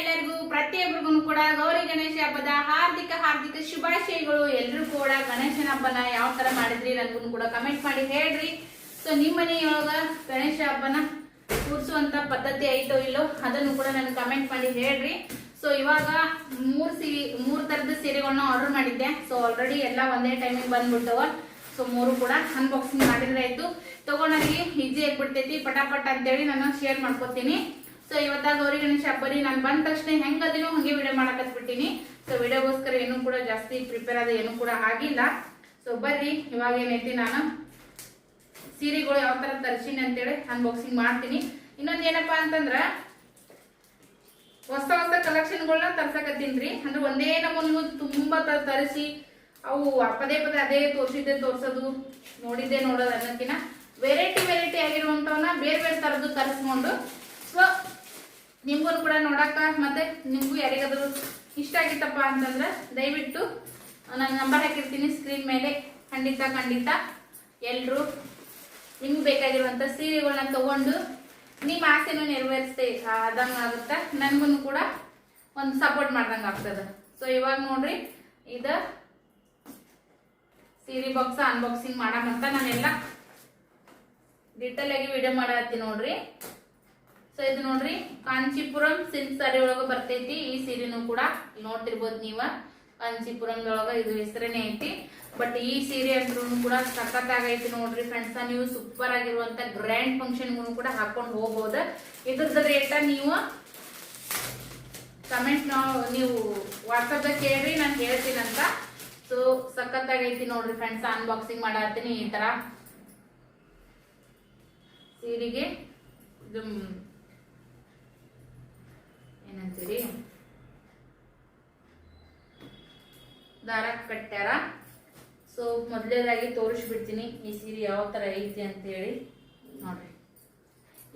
ಎಲ್ಲರಿಗೂ, ಪ್ರತಿಯೊಬ್ಬರಿಗೂ ಕೂಡ ಗೌರಿ ಗಣೇಶ ಹಬ್ಬದ ಹಾರ್ದಿಕ ಹಾರ್ದಿಕ ಶುಭಾಶಯಗಳು. ಎಲ್ರು ಕೂಡ ಗಣೇಶನ ಹಬ್ಬನ ಯಾವ ತರ ಮಾಡಿದ್ರಿ ನನ್ಗೂ ಕೂಡ ಕಮೆಂಟ್ ಮಾಡಿ ಹೇಳ್ರಿ. ಸೊ ನಿಮ್ಮ ಮನೆಯೊಳಗ ಗಣೇಶ ಹಬ್ಬನ ಕೂರಿಸುವಂತ ಪದ್ಧತಿ ಐತೋ ಇಲ್ಲೋ ಅದನ್ನು ಕೂಡ ನನಗೆ ಕಮೆಂಟ್ ಮಾಡಿ ಹೇಳ್ರಿ. ಸೊ ಇವಾಗ ಮೂರ್ ಸೀರೆ ಮೂರ್ ತರದ ಸೀರೆಗಳನ್ನ ಆರ್ಡರ್ ಮಾಡಿದ್ದೆ. ಸೊ ಆಲ್ರೆಡಿ ಎಲ್ಲ ಒಂದೇ ಟೈಮಿಗೆ ಬಂದ್ಬಿಟ್ಟವ ಸೊ ಮೂರು ಕೂಡ ಅನ್ಬಾಕ್ಸಿಂಗ್ ಮಾಡಿದ್ರೆ ಆಯ್ತು ತಗೊಂಡಾಗಿ ಈಜಿ ಆಗ್ಬಿಡ್ತೈತಿ. ಪಟಾಪಟ್ ಅಂತೇಳಿ ನಾನು ಶೇರ್ ಮಾಡ್ಕೊತೀನಿ. ಸೊ ಇವತ್ತ ಗೌರಿ ಗಣೇಶ ಹಬ್ಬರಿ ನಾನು ಬಂದ ತಕ್ಷಣ ಹೆಂಗದಿನೋ ಹಂಗೆ ವಿಡಿಯೋ ಮಾಡಕತ್ಬಿಟ್ಟಿನಿ. ಸೊ ವಿಡಿಯೋಗೋಸ್ಕರ ಏನು ಕೂಡ ಜಾಸ್ತಿ ಪ್ರಿಪೇರ್ ಆದ ಏನು ಕೂಡ ಆಗಿಲ್ಲ. ಸೊ ಬರ್ರಿ. ಇವಾಗ ಏನೈತಿ ನಾನು ಸೀರೆಗಳು ಯಾವ ತರ ತರ್ಸಿನಿ ಅಂತೇಳಿ ಅನ್ಬಾಕ್ಸಿಂಗ್ ಮಾಡ್ತೀನಿ. ಇನ್ನೊಂದ್ ಏನಪ್ಪಾ ಅಂತಂದ್ರ ಹೊಸ ಹೊಸ ಕಲೆಕ್ಷನ್ಗಳನ್ನ ರೀ. ಅಂದ್ರೆ ಒಂದೇ ನಮೂನು ತುಂಬಾ ತರಿಸಿ ಅವು ಪದೇ ಪದೇ ಅದೇ ತೋರಿಸಿದ್ದೆ ತೋರಿಸೋದು. ನೋಡಿದ್ದೆ ನೋಡೋದು ಅನ್ನೋಕಿನ ವೆರೈಟಿ ವೆರೈಟಿ ಆಗಿರುವಂತವನ್ನ ಬೇರೆ ಬೇರೆ ತರದ್ದು ತರಿಸ್ಕೊಂಡು. ಸೊ ನಿಮ್ಗೂ ಕೂಡ ನೋಡಾಕ ಮತ್ತೆ ನಿಮ್ಗೂ ಯಾರಿಗಾದ್ರೂ ಇಷ್ಟ ಆಗಿತ್ತಪ್ಪ ಅಂತಂದ್ರೆ ದಯವಿಟ್ಟು ನಾನು ನಂಬರ್ ಹಾಕಿರ್ತೀನಿ ಸ್ಕ್ರೀನ್ ಮೇಲೆ. ಖಂಡಿತ ಖಂಡಿತ. ಎಲ್ರು ನಿಮ್ಗೆ ಬೇಕಾಗಿರುವಂತ ಸೀರೆಗಳನ್ನ ತಗೊಂಡು ನಿಮ್ಮ ಆಸೆನೂ ನೆರವೇರಿಸ್ತೇ ಆದಂಗ ಆಗುತ್ತೆ. ನನ್ಗೂ ಕೂಡ ಒಂದು ಸಪೋರ್ಟ್ ಮಾಡ್ದಂಗ ಆಗ್ತದೆ. ಸೊ ಇವಾಗ ನೋಡ್ರಿ, ಇದ ಸೀರೆ ಬಾಕ್ಸ್ ಅನ್ಬಾಕ್ಸಿಂಗ್ ಮಾಡಕ್ಕಂತ ನಾನೆಲ್ಲ ಡಿಟೇಲ್ ಆಗಿ ವಿಡಿಯೋ ಮಾಡತ್ತೀನಿ ನೋಡ್ರಿ. ಸೊ ಇದು ನೋಡ್ರಿ, ಕಾಂಚಿಪುರಂ ಸಿಲ್ಕ್ ಸಾರಿ ಒಳಗ ಬರ್ತೈತಿ. ಈ ಸೀರೆನೂ ಕೂಡ ನೋಡ್ತಿರ್ಬೋದು ನೀವ. ಕಾಂಚೀಪುರಂದೊಳಗ ಇದು ಹೆಸರೇನೆ ಐತಿ. ಬಟ್ ಈ ಸೀರೆ ಅಂದ್ರೂ ಕೂಡ ಸಖತ್ತಾಗೈತಿ ನೋಡ್ರಿ ಫ್ರೆಂಡ್ಸ್ ನೀವು ಸೂಪರ್ ಆಗಿರುವಂತ ಗ್ರ್ಯಾಂಡ್ ಫಂಕ್ಷನ್ ಕೂಡ ಹಾಕೊಂಡು ಹೋಗ್ಬೋದ. ಇದ್ರದ ರೇಟ ನೀವು ಕಮೆಂಟ್ ನೀವು ವಾಟ್ಸಪ್ ದಾಗ ಕೇಳ್ರಿ ನಾನು ಹೇಳ್ತೀನಂತ ಸೊ ಸಖತ್ತಾಗೈತಿ ನೋಡ್ರಿ ಫ್ರೆಂಡ್ಸ್ ಅನ್ಬಾಕ್ಸಿಂಗ್ ಮಾಡತ್ತೀನಿ ಈ ತರ. ಸೀರೆಗೆ, ಇದು ಏನಂತೀರಿ? ದಾರ ಕಟ್ಟ್ಯಾರ? ಸೊ ಮೊದಲೇದಾಗಿ ತೋರಿಸ್ಬಿಡ್ತೀನಿ, ಈ ಸೀರೆ ಯಾವ ಥರ ಐತಿ ಅಂತೇಳಿ. ನೋಡ್ರಿ.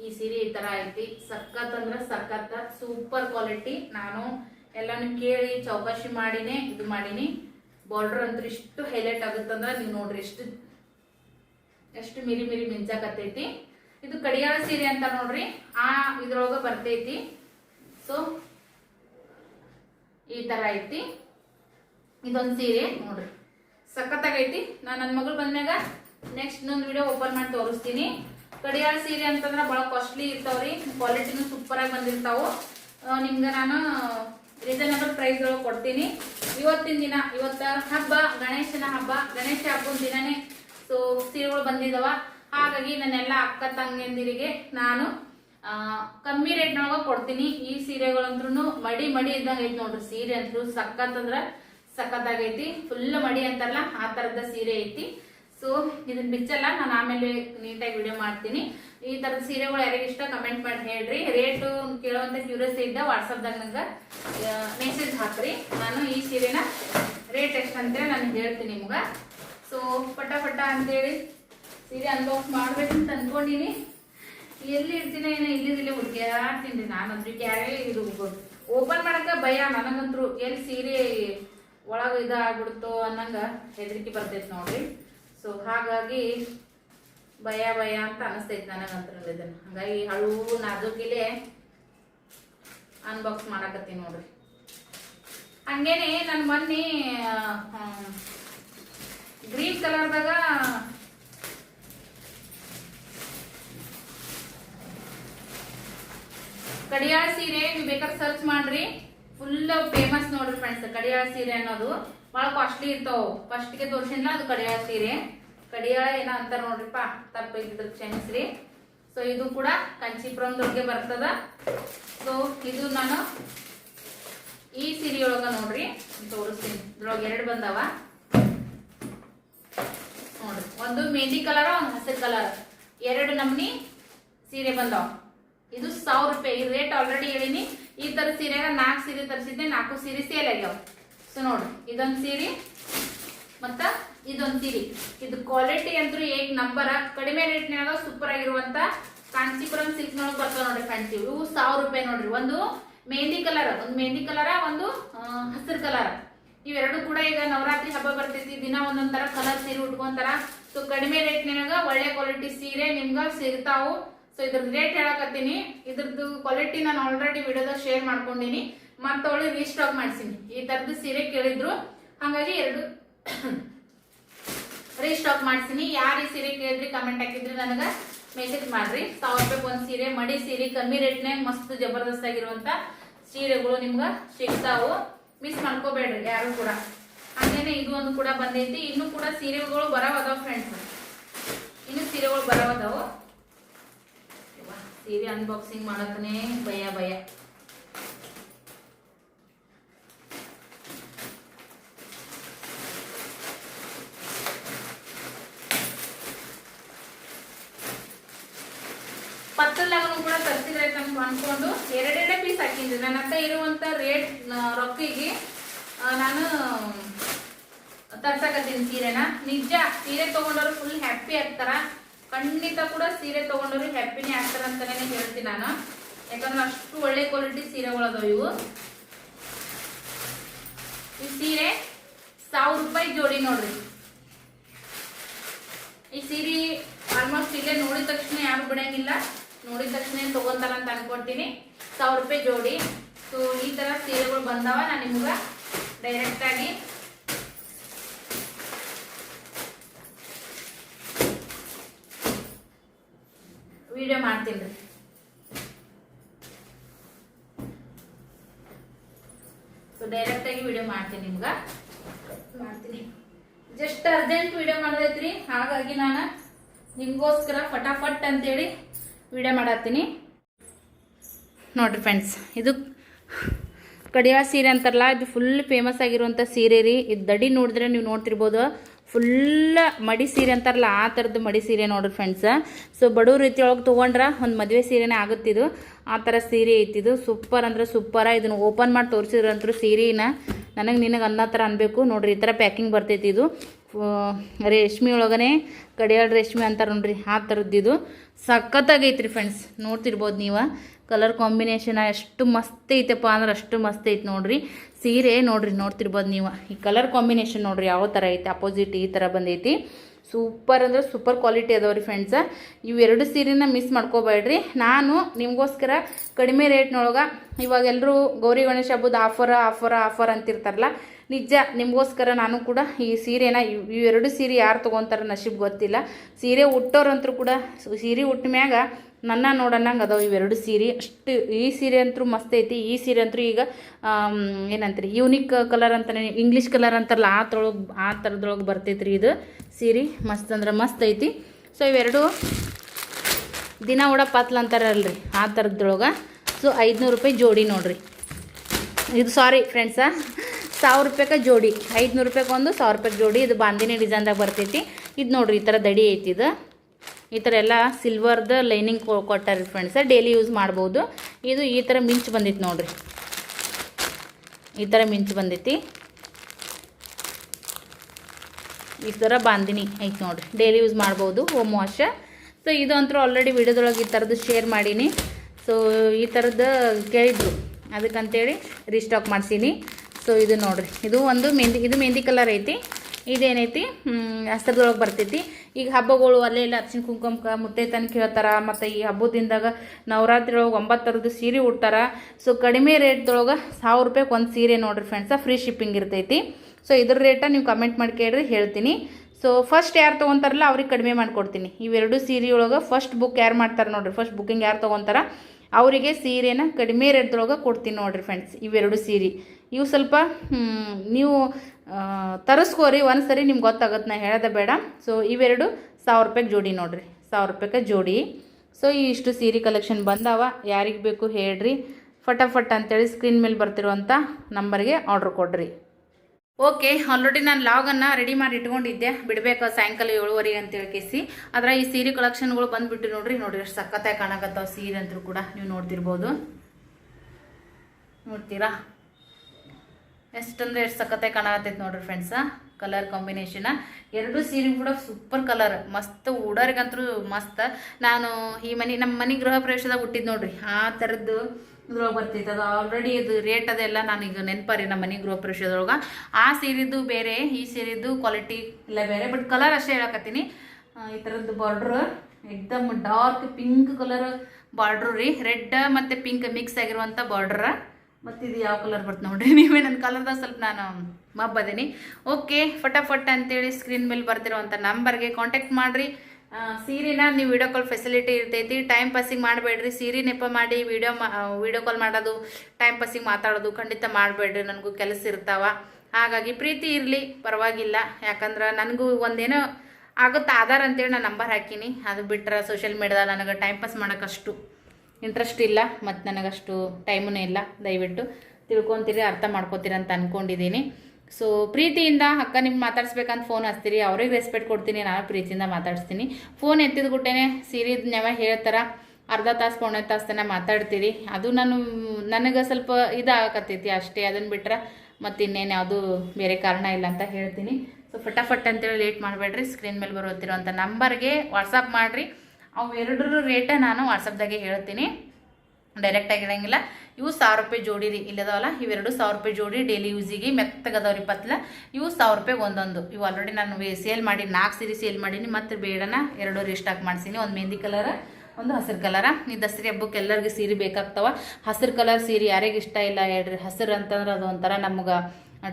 ಈ ಸೀರೆ ಈ ಥರ ಐತಿ. ಸಖತ್ ಅಂದ್ರೆ ಸಖತ್, ಸೂಪರ್ ಕ್ವಾಲಿಟಿ. ನಾನು ಎಲ್ಲಾನು ಕೇಳಿ ಚೌಕಾಶಿ ಮಾಡಿನೇ, ಇದು ಮಾಡೀನಿ. ಬಾರ್ಡರ್ ಅಂತೂ ಇಷ್ಟು ಹೈಲೈಟ್ ಆಗುತ್ತಂದ್ರೆ ನೀವು ನೋಡ್ರಿ, ಎಷ್ಟು ಎಷ್ಟು ಮಿರಿ ಮಿರಿ ಮಿಂಚಾಕತ್ತೈತಿ. ಇದು ಕಡಿಯಾಳ ಸೀರೆ ಅಂತ ನೋಡ್ರಿ. ಆ, ಇದ್ರೊಳಗೆ ಬರ್ತೈತಿ. ಸೊ ಈ ತರ ಐತಿ. ಇದೊಂದು ಸೀರೆ, ನೋಡ್ರಿ. ಸಖತ್ತಾಗೈತಿ ನಾನು ನನ್ನ ಮಗಳು ಬಂದಾಗ ನೆಕ್ಸ್ಟ್ ಇನ್ನೊಂದು ವಿಡಿಯೋ ಓಪನ್ ಮಾಡಿ ತೋರಿಸ್ತೀನಿ. ಕಡಿಯಾಳ ಸೀರೆ ಅಂತಂದ್ರೆ ಭಾಳ ಕಾಸ್ಟ್ಲಿ ಇರ್ತಾವ್ರಿ. ಕ್ವಾಲಿಟಿನೂ ಸೂಪರ್ ಆಗಿ ಬಂದಿರ್ತಾವು. ನಿಮ್ಗೆ ನಾನು ರೀಸನಬಲ್ ಪ್ರೈಸ್ ಒಳಗೆ ಕೊಡ್ತೀನಿ. ಇವತ್ತಿನ ದಿನ, ಇವತ್ತ ಹಬ್ಬ, ಗಣೇಶನ ಹಬ್ಬ, ಗಣೇಶ ಹಬ್ಬದ ದಿನನೇ. ಸೊ ಸೀರೆಗಳು ಬಂದಿದಾವ. ಹಾಗಾಗಿ ನನ್ನೆಲ್ಲ ಅಕ್ಕ ತಂಗಿಯಂದಿರಿಗೆ ನಾನು ಕಮ್ಮಿ ರೇಟ್ನೊಳಗ ಕೊಡ್ತೀನಿ. ಈ ಸೀರೆಗಳಂತ್ರು ಮಡಿ ಮಡಿ ಇದ್ದಂಗ ಐತಿ ನೋಡ್ರಿ. ಸೀರೆ ಅಂತೂ ಸಖತ್ ಅಂದ್ರ ಸಖತ್ತಾಗೈತಿ. ಫುಲ್ ಮಡಿ ಅಂತಾರಲ್ಲ, ಆ ತರದ ಸೀರೆ ಐತಿ. ಸೊ ಇದನ್ನ ಬಿಚ್ಚಲ್ಲ. ನಾನು ಆಮೇಲೆ ನೀಟಾಗಿ ವಿಡಿಯೋ ಮಾಡ್ತೀನಿ. ಈ ತರದ ಸೀರೆಗಳು ಯಾರಿಗೆ ಇಷ್ಟ ಕಮೆಂಟ್ ಮಾಡಿ ಹೇಳ್ರಿ. ರೇಟು ಕೇಳುವಂತ ಕ್ಯೂರಿಯಸ್ ಇದ್ದ ವಾಟ್ಸಪ್ದಾಗ ನಂಗೆ ಮೆಸೇಜ್ ಹಾಕ್ರಿ. ನಾನು ಈ ಸೀರೆನ ರೇಟ್ ಎಷ್ಟು ಅಂತೇಳಿ ನಾನು ಹೇಳ್ತೀನಿ ನಿಮ್ಗೆ. ಸೊ ಪಟ ಅಂತೇಳಿ ಸೀರೆ ಅನ್ಬಾಕ್ಸ್ ಮಾಡ್ಬೇಕಂತ ಅನ್ಕೊಂಡಿನಿ. ಎಲ್ಲಿ ಇರ್ತೀನಿ ಏನೋ ಇಲ್ಲಿ ಇಲ್ಲಿ ಹುಡುಕ್ಯಾಡ್ತೀನಿ ನಾನಂದ್ರೆ ಕ್ಯಾರೆ ಇದು ಓಪನ್ ಮಾಡಕ ಭಯ, ನನಗಂತ್ರು ಎಲ್ಲಿ ಸೀರೆ ಒಳಗೆ ಇದಾಗ್ಬಿಡ್ತೋ ಅನ್ನಂಗ ಹೆದರಿಕೆ ಬರ್ತೈತಿ ನೋಡ್ರಿ. ಸೊ ಹಾಗಾಗಿ ಭಯ ಭಯ ಅಂತ ಅನಿಸ್ತೈತೆ ನನಗಂತ್ರ ಇದನ್ನ. ಹಂಗಾಗಿ ಹಳು ನಾಜೂಕಿಲೆ ಅನ್ಬಾಕ್ಸ್ ಮಾಡಕತ್ತೀನಿ ನೋಡ್ರಿ. ಹಂಗೇನೆ ನನ್ನ ಮೊನ್ನೆ ಗ್ರೀನ್ ಕಲರ್ದಾಗ ಕಡಿಯಾಳ ಸೀರೆ ನೀವು ಬೇಕಾದ್ರೆ ಸರ್ಚ್ ಮಾಡ್ರಿ. ಫುಲ್ ಫೇಮಸ್ ನೋಡ್ರಿ ಫ್ರೆಂಡ್ಸ್ ಕಡಿಯಾಳ ಸೀರೆ ಅನ್ನೋದು. ಬಹಳ ಕಾಸ್ಟ್ಲಿ ಇರ್ತಾವ. ಫಸ್ಟ್ಗೆ ತೋರಿಸಿಲ್ಲ ಅದು ಕಡಿಯಾಳ ಸೀರೆ. ಕಡಿಯಾಳ ಏನ ಅಂತಾರ ನೋಡ್ರಿಪ್ಪ, ತಪ್ಪ ಇದ್ರ ಕ್ಷಮಿಸ್ರಿ ಸೊ ಇದು ಕೂಡ ಕಂಚಿಪುರಂದೊಳಗೆ ಬರ್ತದ. ಸೊ ಇದು ನಾನು ಈ ಸೀರೆಯೊಳಗ ನೋಡ್ರಿ. ತೋರಿಸ್ತೀನಿ. ಇದ್ರೊಳಗೆ ಎರಡು ಬಂದವ. ನೋಡ್ರಿ. ಒಂದು ಮೆಹಂದಿ ಕಲರ್ ಒಂದು ಹಸಿರು ಕಲರ್ ಎರಡು ನಮ್ನಿ ಸೀರೆ ಬಂದಾವ. ಇದು ಸಾವಿರ ರೂಪಾಯಿ. ರೇಟ್ ಆಲ್ರೆಡಿ ಹೇಳಿನಿ. ಈ ತರ ಸೀರೆಗ ನಾಲ್ಕು ಸೀರೆ ತರಿಸಿದ್ದೆ, ನಾಲ್ಕು ಸೀರೆ ಸೇಲ್ ಆಗ್ಯಾವ. ಸೊ ನೋಡ್ರಿ ಇದೊಂದು ಸೀರೆ ಮತ್ತ ಇದೊಂದು ಸೀರೆ. ಇದು ಕ್ವಾಲಿಟಿ ಅಂತೂ ಏಕ್ ನಂಬರ ಕಡಿಮೆ ರೇಟ್ನಾಗ ಸೂಪರ್ ಆಗಿರುವಂತ ಕಾಂಚೀಪುರಂ ಸಿಲ್ಕ್ ನೋಡಕ್ ಬರ್ತಾವ ನೋಡ್ರಿ ಫ್ಯಾನ್ಸಿ ಇವು ಸಾವಿರ ರೂಪಾಯಿ ನೋಡ್ರಿ. ಒಂದು ಮೆಹಂದಿ ಕಲರ್ ಒಂದು ಮೆಹಂದಿ ಕಲರ ಒಂದು ಹಸಿರು ಕಲರ್ ಇವೆರಡು ಕೂಡ ಈಗ ನವರಾತ್ರಿ ಹಬ್ಬ ಬರ್ತೈತಿ. ದಿನ ಒಂದೊಂದ್ ತರ ಕಲರ್ ಸೀರೆ ಉಟ್ಕೊಂತಾರ. ಸೊ ಕಡಿಮೆ ರೇಟ್ನಾಗ ಒಳ್ಳೆ ಕ್ವಾಲಿಟಿ ಸೀರೆ ನಿಮ್ಗ ಸಿಗ್ತಾವು. ಸೊ ಇದ್ರ ರೇಟ್ ಹೇಳಕತ್ತೀನಿ. ಇದ್ರದ್ದು ಕ್ವಾಲಿಟಿ ನಾನು ಆಲ್ರೆಡಿ ವಿಡಿಯೋದಾಗ ಶೇರ್ ಮಾಡ್ಕೊಂಡಿನಿ. ಮತ್ತೆ ಒಳ್ಳೆ ರೀಸ್ಟಾಕ್ ಮಾಡ್ಸೀನಿ. ಈ ತರದ್ದು ಸೀರೆ ಕೇಳಿದ್ರು. ಹಾಗಾಗಿ ಎರಡು ರೀಸ್ಟಾಕ್ ಮಾಡ್ಸೀನಿ. ಯಾರು ಈ ಸೀರೆ ಕೇಳಿದ್ರಿ ಕಮೆಂಟ್ ಹಾಕಿದ್ರಿ ನನಗೆ ಮೆಸೇಜ್ ಮಾಡ್ರಿ. ಸಾವಿರ ರೂಪಾಯಿ ಒಂದ್ ಸೀರೆ ಮಡಿ ಸೀರೆ ಕಮ್ಮಿ ರೇಟ್ನಾಗ ಮಸ್ತ್ ಜಬರ್ದಸ್ತ್ ಆಗಿರುವಂತ ಸೀರೆಗಳು ನಿಮ್ಗೆ ಸಿಗ್ತಾವು. ಮಿಸ್ ಮಾಡ್ಕೋಬೇಡ್ರಿ ಯಾರು ಕೂಡ. ಹಂಗೇನೆ ಇದು ಒಂದು ಕೂಡ ಬಂದೈತಿ. ಇನ್ನು ಕೂಡ ಸೀರೆಗಳು ಬರವ ಅದಾವ ಫ್ರೆಂಡ್ಸ್ ಇನ್ನು ಸೀರೆಗಳು ಬರವ ಅದಾವು. ಯವ್ವ, ಸೀರೆ ಅನ್ಬಾಕ್ಸಿಂಗ್ ಮಾಡಕ್ಕನೇ ಭಯ ಭಯ. ಪತ್ತಲ್ಲಾಗನು ಕೂಡ ತರಿಸಿದ್ರೈತೆ ಅಂತ ಅನ್ಕೊಂಡು ಎರಡೆರಡೇ ಪೀಸ್ ಹಾಕಿದ್ರಿ ನನ್ನ ಹತ್ರ ಇರುವಂತ ರೇಟ್ ರೊಕ್ಕಿಗೆ ನಾನು, ತರ್ಸಕತ್ತೀನಿ ಸೀರೆನ. ನಿಜ, ಸೀರೆ ತಗೊಂಡವ್ರು ಫುಲ್ ಹ್ಯಾಪಿ ಆಗ್ತಾರ? ಖಂಡಿತ ಕೂಡ ಸೀರೆ ತಗೊಂಡವ್ರು ಹ್ಯಾಪಿನೇ ಆಗ್ತಾರೆ ಅಂತಾನೆ ಹೇಳ್ತೀನಿ ನಾನು. ಯಾಕಂದ್ರೆ ಅಷ್ಟು ಒಳ್ಳೆ ಕ್ವಾಲಿಟಿ ಸೀರೆಗಳು ಅದಾವ ಇವು. ಈ ಸೀರೆ ಸಾವಿರ ರೂಪಾಯಿ ಜೋಡಿ ನೋಡ್ರಿ. ಈ ಸೀರೆ ಆಲ್ಮೋಸ್ಟ್ ಇಲ್ಲೇ ನೋಡಿದ ತಕ್ಷಣ ಯಾರು ಬಿಡಂಗಿಲ್ಲ. ನೋಡಿದ ತಕ್ಷಣ ತಗೊಂತಾರ ಅಂತ ಅನ್ಕೊಂತೀನಿ. ಸಾವಿರ ರೂಪಾಯಿ ಜೋಡಿ. ಸೊ ಈ ತರ ಸೀರೆಗಳು ಬಂದಾವ. ನಾನು ನಿಮ್ಗ ಡೈರೆಕ್ಟ್ ವಿಡಿಯೋ ಮಾಡ್ತೀನಿ ರೀ ಸೊ ಡೈರೆಕ್ಟ್ ಆಗಿ ವಿಡಿಯೋ ಮಾಡ್ತೀನಿ ನಿಮ್ಗ. ಮಾಡ್ತೀನಿ. ಜಸ್ಟ್ ಅರ್ಜೆಂಟ್ ವಿಡಿಯೋ ಮಾಡದೈತ್ರಿ ಹಾಗಾಗಿ ನಾನು ನಿಮ್ಗೋಸ್ಕರ ಫಟಾಫಟ್ ಅಂತೇಳಿ ವಿಡಿಯೋ ಮಾಡತ್ತೀನಿ. ನೋಡ್ರಿ ಫ್ರೆಂಡ್ಸ್ ಇದು ಕಡಿಯಾಳ ಸೀರೆ ಅಂತಾರಲ್ಲ ಇದು ಫುಲ್ ಫೇಮಸ್ ಆಗಿರುವಂಥ ಸೀರೆ ರೀ. ಇದು ದಡಿ ನೋಡಿದ್ರೆ ನೀವು ನೋಡ್ತಿರ್ಬೋದು. ಫುಲ್ ಮಡಿ ಸೀರೆ ಅಂತಾರಲ್ಲ ಆ ಥರದ್ದು ಮಡಿ ಸೀರೆ ನೋಡ್ರಿ ಫ್ರೆಂಡ್ಸ್ ಸೊ ಬಡವ್ರ ರೀತಿ ಒಳಗೆ ತೊಗೊಂಡ್ರೆ ಒಂದು ಮದುವೆ ಸೀರೆನೇ ಆಗುತ್ತಿದ್ದು ಆ ಥರ ಸೀರೆ ಐತಿದು ಸೂಪರ್ ಅಂದ್ರೆ ಸೂಪರ ಇದನ್ನು ಓಪನ್ ಮಾಡಿ ತೋರಿಸಿದ್ರಂತೂ ಸೀರೆನ. ನನಗೆ ನಿನಗೆ ಅನ್ನೋ ಥರ ಅನ್ಬೇಕು. ನೋಡ್ರಿ, ಈ ಥರ ಪ್ಯಾಕಿಂಗ್ ಬರ್ತೈತಿ ಇದು. ರೇಷ್ಮೆ ಒಳಗನೆ ಕಡಿಯಾಳ ರೇಷ್ಮೆ ಅಂತಾರೆ ನೋಡ್ರಿ, ಆ ಥರದ್ದಿದು ಸಖತ್ತಾಗೈತ್ರಿ ಫ್ರೆಂಡ್ಸ್ ನೋಡ್ತಿರ್ಬೋದು ನೀವು. ಕಲರ್ ಕಾಂಬಿನೇಷನ್ ಎಷ್ಟು ಮಸ್ತ್ ಐತಪ್ಪ ಅಂದ್ರೆ ಅಷ್ಟು ಮಸ್ತ್ ಐತೆ ನೋಡ್ರಿ. ಸೀರೆ ನೋಡ್ರಿ, ನೋಡ್ತಿರ್ಬೋದು ನೀವು. ಈ ಕಲರ್ ಕಾಂಬಿನೇಷನ್ ನೋಡ್ರಿ, ಯಾವ ಥರ ಐತೆ ಅಪೋಸಿಟ್ ಈ ಥರ ಬಂದೈತಿ. ಸೂಪರ್ ಅಂದ್ರೆ ಸೂಪರ್ ಕ್ವಾಲಿಟಿ ಅದಾವ್ರಿ ಫ್ರೆಂಡ್ಸ ಇವೆರಡು ಸೀರೆನ ಮಿಸ್ ಮಾಡ್ಕೋಬೇಡ್ರಿ. ನಾನು ನಿಮಗೋಸ್ಕರ ಕಡಿಮೆ ರೇಟ್ನೊಳಗೆ ಇವಾಗ ಎಲ್ಲರೂ ಗೌರಿ ಗಣೇಶ ಹಬ್ಬದ ಆಫರ್ ಆಫರ್ ಆಫರ್ ಅಂತಿರ್ತಾರಲ್ಲ ನಿಜ, ನಿಮಗೋಸ್ಕರ ನಾನು ಕೂಡ ಈ ಸೀರೆನ, ಇವ್- ಇವೆರಡು ಸೀರೆ ಯಾರು ತೊಗೊತಾರೆ ನಶೀಬ್ ಗೊತ್ತಿಲ್ಲ. ಸೀರೆ ಉಟ್ಟೋರಂತರೂ ಕೂಡ ಸೀರೆ ಉಟ್ಟ ಮ್ಯಾಗ ನನ್ನ ನೋಡೋಣಂಗೆ ಅದಾವ ಇವೆರಡು ಸೀರೆ. ಅಷ್ಟು ಈ ಸೀರೆ ಅಂತೂ ಮಸ್ತ್ ಐತಿ. ಈ ಸೀರೆ ಅಂತೂ ಈಗ ಏನಂತೀರಿ, ಯೂನಿಕ್ ಕಲರ್ ಅಂತಾನೆ, ಇಂಗ್ಲೀಷ್ ಕಲರ್ ಅಂತಾರಲ್ಲ, ಆ ತೊಳಗೆ ಆ ಥರದೊಳಗೆ ಬರ್ತೈತ್ರಿ ಇದು ಸೀರೆ. ಮಸ್ತ್ ಅಂದ್ರೆ ಮಸ್ತ್ ಐತಿ. ಸೊ ಇವೆರಡು ದಿನ ಉಡ ಪಾತ್ಲ ಅಂತಾರಲ್ರಿ, ಆ ಥರದ್ರೊಳಗೆ ಸೊ, ಐದುನೂರು ರೂಪಾಯಿ ಜೋಡಿ ನೋಡ್ರಿ. ಇದು, ಸಾರಿ ಫ್ರೆಂಡ್ಸ. ಸಾವಿರ ರೂಪಾಯಿಗೆ ಜೋಡಿ, ಐದುನೂರು ರೂಪಾಯಿಗೆ ಒಂದು, ಸಾವಿರ ರೂಪಾಯಿಗೆ ಜೋಡಿ, ಇದು ಬಾಂದಿನಿ ಡಿಸೈನ್ದಾಗ ಬರ್ತೈತಿ. ಇದು ನೋಡಿರಿ, ಈ ಥರ ದಡಿ ಐತಿ ಇದು. ಈ ಥರ ಎಲ್ಲ ಸಿಲ್ವರ್ದು ಲೈನಿಂಗ್ ಕೊಟ್ಟಾರಿ ಫ್ರೆಂಡ್ಸ ಡೈಲಿ ಯೂಸ್ ಮಾಡ್ಬೋದು. ಇದು ಈ ಥರ ಮಿಂಚು ಬಂದಿತ್ತು ನೋಡಿರಿ. ಈ ಥರ ಮಿಂಚು ಬಂದೈತಿ. ಈ ಥರ ಬಾಂದಿನಿ ಐತೆ ನೋಡಿರಿ. ಡೈಲಿ ಯೂಸ್ ಮಾಡ್ಬೋದು ಹೋಮ್ ವಾಶ್ ಸೊ ಇದು ಅಂತೂ ಆಲ್ರೆಡಿ ವಿಡಿಯೋದೊಳಗೆ ಈ ಥರದ್ದು ಶೇರ್ ಮಾಡೀನಿ. ಸೊ ಈ ಥರದ್ದು ಕೇಳಿದ್ರು. ಅದಕ್ಕಂತೇಳಿ ರೀಸ್ಟಾಕ್ ಮಾಡ್ಸೀನಿ. ಸೊ ಇದು ನೋಡ್ರಿ, ಇದು ಒಂದು ಮೆಹಂದಿ, ಇದು ಮೆಹಂದಿ ಕಲರ್ ಐತಿ. ಇದೇನೈತಿ? ಹಸ್ರದೊಳಗೆ ಬರ್ತೈತಿ. ಈಗ ಹಬ್ಬಗಳು ಅಲ್ಲೇ ಇಲ್ಲ, ಅರ್ಶಿನ ಕುಂಕುಮಕ್ಕೆ ತನಕ ಕೇಳ್ತಾರ. ಮತ್ತು ಈ ಹಬ್ಬದಿಂದಾಗ ನವರಾತ್ರಿ ಒಳಗೆ ಒಂಬತ್ತು ಥರದ್ದು ಸೀರೆ ಉಡ್ತಾರೆ. ಸೊ ಕಡಿಮೆ ರೇಟ್ದೊಳಗೆ ಸಾವಿರ ರೂಪಾಯಿಗೆ ಒಂದು ಸೀರೆ ನೋಡ್ರಿ ಫ್ರೆಂಡ್ಸ ಫ್ರೀ ಶಿಪ್ಪಿಂಗ್ ಇರ್ತೈತಿ. ಸೊ ಇದ್ರ ರೇಟ ನೀವು ಕಮೆಂಟ್ ಮಾಡಿ ಕೇಳ್ರಿ, ಹೇಳ್ತೀನಿ. ಸೊ ಫಸ್ಟ್ ಯಾರು ತೊಗೊತಾರಲ್ಲ, ಅವ್ರಿಗೆ ಕಡಿಮೆ ಮಾಡಿಕೊಡ್ತೀನಿ. ಇವೆರಡು ಸೀರೆ ಒಳಗೆ ಫಸ್ಟ್ ಬುಕ್ ಯಾರು ಮಾಡ್ತಾರೆ ನೋಡ್ರಿ ಫಸ್ಟ್ ಬುಕ್ಕಿಂಗ್ ಯಾರು ತೊಗೊತಾರ? ಅವರಿಗೆ ಸೀರೆನ ಕಡಿಮೆ ರೇಟ್ದೊಳಗೆ ಕೊಡ್ತೀನಿ ನೋಡ್ರಿ ಫ್ರೆಂಡ್ಸ್ ಇವೆರಡು ಸೀರೆ. ಇವು ಸ್ವಲ್ಪ ನೀವು ತರಿಸ್ಕೋರಿ ಒಂದು ಸರಿ ನಿಮ್ಗೆ ಗೊತ್ತಾಗತ್ತೆ ನಾ ಹೇಳೋದೇ ಬೇಡ. ಸೊ ಇವೆರಡು ಸಾವಿರ ರೂಪಾಯಿಗೆ ಜೋಡಿ ನೋಡ್ರಿ, ಸಾವಿರ ರೂಪಾಯಿಗೆ ಜೋಡಿ. ಸೊ ಇಷ್ಟು ಸೀರೆ ಕಲೆಕ್ಷನ್ ಬಂದಾವ, ಯಾರಿಗೆ ಬೇಕು ಹೇಳ್ರಿ. ಫಟಾಫಟ್ ಅಂತೇಳಿ ಸ್ಕ್ರೀನ್ ಮೇಲೆ ಬರ್ತಿರುವಂಥ ನಂಬರ್ಗೆ ಆರ್ಡ್ರ್ ಕೊಡ್ರಿ. ಓಕೆ, ಆಲ್ರೆಡಿ ನಾನು ಲಾಗನ್ನು ರೆಡಿ ಮಾಡಿ ಇಟ್ಕೊಂಡಿದ್ದೆ. ಬಿಡಬೇಕು, ಸಾಯಂಕಾಲ ಏಳುವರೆಗೆ ಅಂತ ಕೇಸಿ. ಆದರೆ ಈ ಸೀರೆ ಕಲೆಕ್ಷನ್ಗಳು ಬಂದ್ಬಿಟ್ಟು ನೋಡ್ರಿ ನೋಡ್ರಿ ಎಷ್ಟು ಸಖತ್ತಾಗಿ ಕಾಣಕತ್ತಾವ ಸೀರೆ ಅಂತೂ ಕೂಡ ನೀವು ನೋಡ್ತಿರ್ಬೋದು. ನೋಡ್ತೀರಾ? ಎಷ್ಟಂದ್ರೆ ಎಷ್ಟು ಸಖತ್ತಾಗಿ ಕಾಣಕತ್ತೈತೆ ನೋಡ್ರಿ ಫ್ರೆಂಡ್ಸ ಕಲರ್ ಕಾಂಬಿನೇಷನ್ ಎರಡು ಸೀರೆ ಕೂಡ ಸೂಪರ್ ಕಲರ್ ಮಸ್ತ್ ಉಡೋರಿಗಂತೂ ಮಸ್ತ್. ನಾನು ಈ ಮನೆ ನಮ್ಮ ಮನೆ ಗೃಹ ಪ್ರವೇಶದಾಗ ಹುಟ್ಟಿದ್ದು ನೋಡ್ರಿ, ಆ ಥರದ್ದು ಇದ್ರೊಳಗೆ ಬರ್ತೈತೆ ಅದು ಆಲ್ರೆಡಿ ಇದು ರೇಟ್ ಅದೆಲ್ಲ ನನಗೆ ನೆನಪರಿ ನಮ್ಮ ಮನೆ ಗೃಹ ಪ್ರವೇಶದೊಳಗೆ. ಆ ಸೀರೆದು ಬೇರೆ, ಈ ಸೀರೆದು ಕ್ವಾಲಿಟಿ ಎಲ್ಲ ಬೇರೆ ಬಟ್ ಕಲರ್ ಅಷ್ಟೇ ಹೇಳಕತ್ತೀನಿ. ಈ ಥರದ್ದು ಬಾರ್ಡ್ರ್ ಎಕ್ದಮ್ ಡಾರ್ಕ್ ಪಿಂಕ್ ಕಲರ್ ಬಾರ್ಡ್ರು ರೀ. ರೆಡ್ ಮತ್ತು ಪಿಂಕ್ ಮಿಕ್ಸ್ ಆಗಿರುವಂಥ ಬಾರ್ಡ್ರ ಮತ್ತು ಇದು ಯಾವ ಕಲರ್ ಬರ್ತದೆ ನೋಡ್ರಿ. ನೀವೇ ನನ್ನ ಕಲರ್ದಾಗ ಸ್ವಲ್ಪ ನಾನು ಮಬ್ಬದೀನಿ ಓಕೆ ಫಟಾಫಟ್ ಅಂತೇಳಿ ಸ್ಕ್ರೀನ್ ಮೇಲೆ ಬರ್ತಿರೋವಂಥ ನಂಬರ್ಗೆ ಕಾಂಟ್ಯಾಕ್ಟ್ ಮಾಡಿರಿ. ಸೀರೆನ ನೀವು ವಿಡಿಯೋ ಕಾಲ್ ಫೆಸಿಲಿಟಿ ಇರ್ತೈತಿ. ಟೈಮ್ ಪಾಸಿಂಗ್ ಮಾಡಬೇಡ್ರಿ. ಸೀರೆ ನೆಪ ಮಾಡಿ ವಿಡಿಯೋ ವಿಡಿಯೋ ಕಾಲ್ ಮಾಡೋದು ಟೈಮ್ ಪಾಸಿಂಗ್ ಮಾತಾಡೋದು ಖಂಡಿತ ಮಾಡಬೇಡ್ರಿ. ನನಗೂ ಕೆಲಸ ಇರ್ತಾವ. ಹಾಗಾಗಿ ಪ್ರೀತಿ ಇರಲಿ, ಪರವಾಗಿಲ್ಲ. ಯಾಕಂದ್ರೆ ನನಗೂ ಒಂದೇನೋ ಆಗುತ್ತೆ ಆಧಾರ್ ಅಂತೇಳಿ ನಾನು ನಂಬರ್ ಹಾಕೀನಿ. ಅದು ಬಿಟ್ಟರೆ ಸೋಷಿಯಲ್ ಮೀಡಿಯಾದ ನನಗೆ ಟೈಮ್ ಪಾಸ್ ಮಾಡೋಕ್ಕಷ್ಟು ಇಂಟ್ರೆಸ್ಟ್ ಇಲ್ಲ. ಮತ್ತು ನನಗಷ್ಟು ಟೈಮೂ ಇಲ್ಲ. ದಯವಿಟ್ಟು ತಿಳ್ಕೊತೀರಿ, ಅರ್ಥ ಮಾಡ್ಕೋತೀರಿ ಅಂತ ಅಂದ್ಕೊಂಡಿದ್ದೀನಿ ಸೊ ಪ್ರೀತಿಯಿಂದ ಅಕ್ಕ ನಿಮ್ಗೆ ಮಾತಾಡ್ಸ್ಬೇಕಂತ ಫೋನ್ ಹಚ್ತೀರಿ. ಅವ್ರಿಗೆ ರೆಸ್ಪೆಕ್ಟ್ ಕೊಡ್ತೀನಿ, ನಾನು ಪ್ರೀತಿಯಿಂದ ಮಾತಾಡಿಸ್ತೀನಿ. ಫೋನ್ ಎತ್ತಿದ ಗುಟ್ಟೆನೆ ಸೀರಿಯದ್ ನೆವ ಹೇಳ್ತಾರ ಅರ್ಧ ತಾಸು ಪೌಣೆ ತಾಸು ಮಾತಾಡ್ತೀರಿ. ಅದು ನಾನು, ನನಗೆ ಸ್ವಲ್ಪ ಇದಾಗತ್ತೈತಿ ಅಷ್ಟೇ. ಅದನ್ನು ಬಿಟ್ರೆ ಮತ್ತು ಇನ್ನೇನು ಯಾವುದು ಬೇರೆ ಕಾರಣ ಇಲ್ಲ ಅಂತ ಹೇಳ್ತೀನಿ. ಸೊ ಫಟಾಫಟ್ ಅಂತೇಳಿ ಲೇಟ್ ಮಾಡಬೇಡ್ರಿ. ಸ್ಕ್ರೀನ್ ಮೇಲೆ ಬರುತ್ತಿರೋಂಥ ನಂಬರ್ಗೆ ವಾಟ್ಸಪ್ ಮಾಡಿರಿ. ಅವು ಎರಡರ ರೇಟ ನಾನು ವಾಟ್ಸಪ್ದಾಗೆ ಹೇಳ್ತೀನಿ. ಡೈರೆಕ್ಟಾಗಿ ಇಡಂಗಿಲ್ಲ ಇವು ಸಾವಿರ ರೂಪಾಯಿ ಜೋಡಿ ರೀ ಇಲ್ಲದವಲ್ಲ, ಇವೆರಡು ಸಾವಿರ ರೂಪಾಯಿ ಜೋಡಿ ಡೈಲಿ ಯೂಸಿಗೆ ಮೆತ್ತಗದವ್ರಿ ಪತ್ಲ ಇವು ಸಾವಿರ ರೂಪಾಯಿ ಒಂದೊಂದು. ಇವು ಆಲ್ರೆಡಿ ನಾನು ಸೇಲ್ ಮಾಡಿ, ನಾಲ್ಕು ಸೀರೆ ಸೇಲ್ ಮಾಡೀನಿ, ಮತ್ತು ಬೇಡನ ಎರಡು ರೀಸ್ಟಾಕ್ ಮಾಡಿಸೀನಿ. ಒಂದು ಮೆಹಂದಿ ಕಲರ್ ಒಂದು ಹಸಿರು ಕಲರ ಈ ದಸರಿ ಹಬ್ಬಕ್ಕೆ ಎಲ್ಲರಿಗೂ ಸೀರೆ ಬೇಕಾಗ್ತವ. ಹಸಿರು ಕಲರ್ ಸೀರೆ ಯಾರಿಗೆ ಇಷ್ಟ ಇಲ್ಲ ಹೇಳ್ರಿ. ಹಸಿರು ಅಂತಂದ್ರೆ ಅದು ಒಂಥರ ನಮ್ಗೆ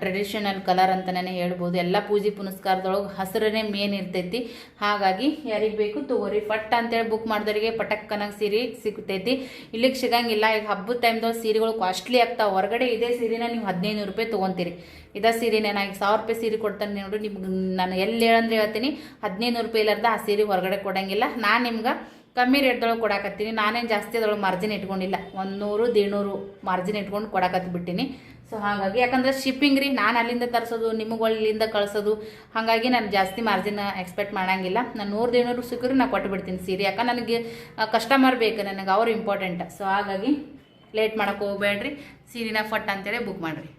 ಟ್ರೆಡಿಷನಲ್ ಕಲರ್ ಅಂತಲೇ ಹೇಳ್ಬೋದು. ಎಲ್ಲ ಪೂಜೆ ಪುನಸ್ಕಾರದೊಳಗೆ ಹಸಿರನೇ ಮೇನ್ ಇರ್ತೈತಿ. ಹಾಗಾಗಿ ಯಾರಿಗೆ ಬೇಕು ತಗೋರಿ. ಪಟ್ ಅಂತೇಳಿ ಬುಕ್ ಮಾಡಿದವರಿಗೆ ಪಟಕ್ಕನಾಗ ಸೀರೆ ಸಿಗ್ತೈತಿ. ಇಲ್ಲಿಗೆ ಸಿಗಂಗಿಲ್ಲ. ಈಗ ಹಬ್ಬದ ಟೈಮ್ದೊಳಗೆ ಸೀರೆಗಳು ಕಾಸ್ಟ್ಲಿ ಆಗ್ತಾವೆ. ಹೊರಗಡೆ ಇದೇ ಸೀರೆನ ನೀವು ಹದಿನೈದು ರೂಪಾಯಿ ತೊಗೊತೀರಿ. ಇದೇ ಸೀರೆನೇ ನಾ ಈಗ ಸಾವಿರ ರೂಪಾಯಿ ಸೀರೆ ಕೊಡ್ತಾನೆ ನೋಡಿ ನಿಮ್ಗೆ ನಾನು ಎಲ್ಲಿ ಹೇಳಂದ್ರೆ ಹೇಳ್ತೀನಿ. ಹದಿನೈದು ರೂಪಾಯಿ ಇಲ್ಲಾರ್ದ ಆ ಸೀರೆ ಹೊರಗಡೆ ಕೊಡಂಗಿಲ್ಲ. ನಾನು ನಿಮ್ಗೆ ಕಮ್ಮಿ ರೇಟ್ದೊಳಗೆ ಕೊಡಾಕತ್ತೀನಿ. ನಾನೇನು ಜಾಸ್ತಿ ಅದೊಳಗೆ ಮಾರ್ಜಿನ್ ಇಟ್ಕೊಂಡಿಲ್ಲ. ಒಂದು ನೂರು ದೇಡ್ನೂರು ಮಾರ್ಜಿನ್ ಇಟ್ಕೊಂಡು ಕೊಡಾಕತ್ತಿ ಬಿಟ್ಟಿನಿ ಸೊ ಹಾಗಾಗಿ ಯಾಕಂದ್ರೆ ಶಿಪ್ಪಿಂಗ್ ರೀ, ನಾನು ಅಲ್ಲಿಂದ ತರಿಸೋದು, ನಿಮಗೆ ಇಲ್ಲಿಂದ ಕಳಿಸೋದು. ಹಾಗಾಗಿ ನಾನು ಜಾಸ್ತಿ ಮಾರ್ಜಿನ್ ಎಕ್ಸ್ಪೆಕ್ಟ್ ಮಾಡಂಗಿಲ್ಲ. ನಾನು ನೂರು ದೇಡ್ನೂರು ಸಿಕ್ಕರು ನಾನು ಕೊಟ್ಟು ಬಿಡ್ತೀನಿ ಸೀರೆ. ಯಾಕಂದ್ರೆ ನನಗೆ ಕಸ್ಟಮರ್ ಬೇಕು, ನನಗೆ ಅವ್ರು ಇಂಪಾರ್ಟೆಂಟ್ ಸೊ ಹಾಗಾಗಿ ಲೇಟ್ ಮಾಡೋಕೆ ಹೋಗ್ಬೇಡ್ರಿ. ಸೀರೆನ ಫಟ್ ಅಂತೇಳಿ ಬುಕ್ ಮಾಡಿರಿ.